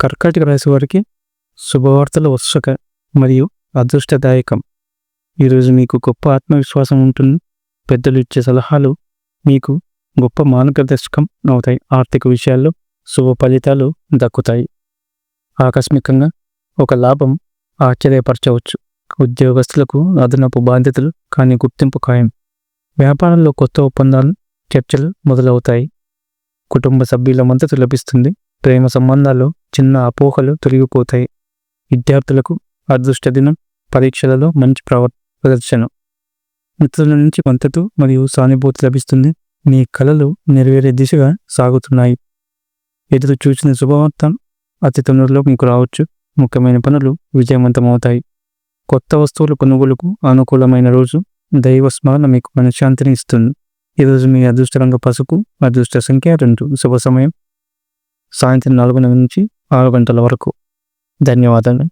కర్కాటక రాశి వారికి శుభవార్తలు వత్సక మరియు అదృష్టదాయకం. ఈరోజు మీకు గొప్ప ఆత్మవిశ్వాసం ఉంటుంది. పెద్దలు ఇచ్చే సలహాలు మీకు గొప్ప మార్గదర్శకం అవుతాయి. ఆర్థిక విషయాల్లో శుభ ఫలితాలు దక్కుతాయి. ఆకస్మికంగా ఒక లాభం ఆశ్చర్యపరచవచ్చు. ఉద్యోగస్తులకు అదనపు బాధ్యతలు కానీ గుర్తింపు ఖాయం. వ్యాపారంలో కొత్త ఒప్పందాలు చర్చలు మొదలవుతాయి. కుటుంబ సభ్యుల మద్దతు లభిస్తుంది. ప్రేమ సంబంధాల్లో చిన్న అపోహలు తొలగిపోతాయి. విద్యార్థులకు అదృష్ట దినం పరీక్షలలో మంచి ప్రవర్ ప్రదర్శన. మిత్రుల నుంచి మద్దతు మరియు సానుభూతి లభిస్తుంది. మీ కళలు నెరవేరే దిశగా సాగుతున్నాయి. ఎదురు చూసిన శుభవార్త అతి తొందరలో మీకు రావచ్చు. ముఖ్యమైన పనులు విజయవంతమవుతాయి. కొత్త వస్తువుల కొనుగోలుకు అనుకూలమైన రోజు దైవ స్మరణ మీకు మనశ్శాంతిని ఇస్తుంది. ఈరోజు మీ అదృష్ట రంగ పసుపు అదృష్ట సంఖ్య రెండు. శుభ సమయం. సాయంత్రం నాలుగున నుంచి ఆరు గంటల వరకు. ధన్యవాదాలు